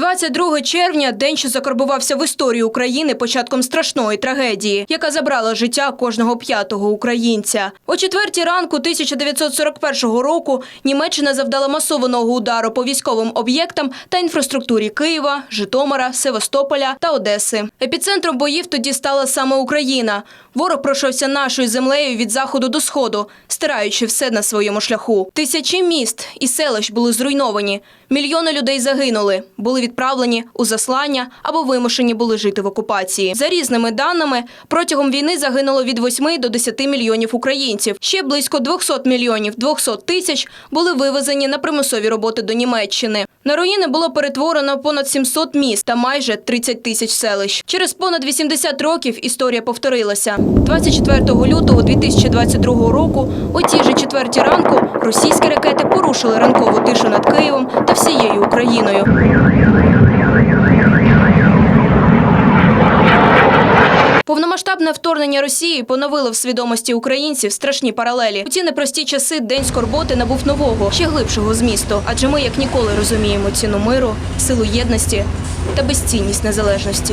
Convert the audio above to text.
22 червня день, що закарбувався в історії України початком страшної трагедії, яка забрала життя кожного п'ятого українця. О четвертій ранку 1941 року Німеччина завдала масованого удару по військовим об'єктам та інфраструктурі Києва, Житомира, Севастополя та Одеси. Епіцентром боїв тоді стала саме Україна. Ворог пройшовся нашою землею від заходу до сходу, стираючи все на своєму шляху. Тисячі міст і селищ були зруйновані. Мільйони людей загинули, були відправлені у заслання або вимушені були жити в окупації. За різними даними, протягом війни загинуло від 8 до 10 мільйонів українців. Ще близько 200 мільйонів 200 тисяч були вивезені на примусові роботи до Німеччини. На руїни було перетворено понад 700 міст та майже 30 тисяч селищ. Через понад 80 років історія повторилася. 24 лютого 2022 року, о тій же четвертій ранку, російські ракети порушили ранкову тишу над Києвом та всією Україною. Повномасштабне вторгнення Росії поновило в свідомості українців страшні паралелі. У ці непрості часи день скорботи набув нового, ще глибшого змісту. Адже ми як ніколи розуміємо ціну миру, силу єдності та безцінність незалежності.